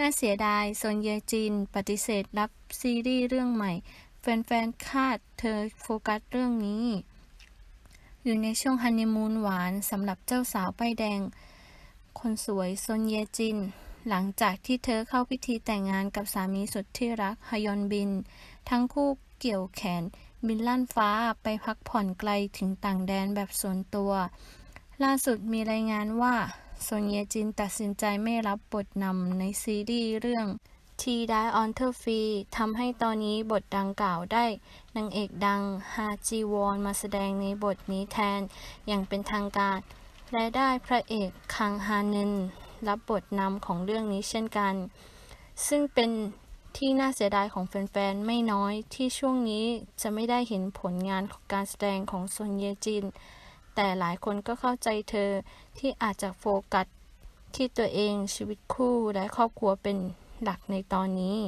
น่าเสียดายซนเยจิน ปฏิเสธรับซีรีส์เรื่องใหม่ แฟนๆ คาดเธอโฟกัสเรื่องนี้ อยู่ในช่วงฮันนีมูนหวานสำหรับเจ้าสาวป้ายแดง คนสวยซนเยจิน หลังจากที่เธอเข้าพิธีแต่งงานกับสามีสุดที่รักฮยอนบิน ทั้งคู่เกี่ยวแขนบินลั่นฟ้าไปพักผ่อนไกลถึงต่างแดนแบบส่วนตัว ล่าสุดมีรายงานว่า ซนเยจินตัดสินใจไม่รับบทนำในซีรีส์เรื่องทีไดออนเทอร์ฟีทำให้ตอนนี้บทดังกล่าวได้นางเอกดังฮาจีวอนมาแสดงในบทนี้แทน อย่างเป็นทางการ และได้พระเอกคังฮานึนรับบทนำของเรื่องนี้เช่นกัน ซึ่งเป็นที่น่าเสียดายของแฟนๆ ไม่น้อยที่ช่วงนี้จะไม่ได้เห็นผลงานของการแสดงของซนเยจิน แต่หลายคนก็เข้าใจเธอที่อาจจะโฟกัสที่ตัวเองชีวิตคู่และครอบครัวเป็นหลักในตอนนี้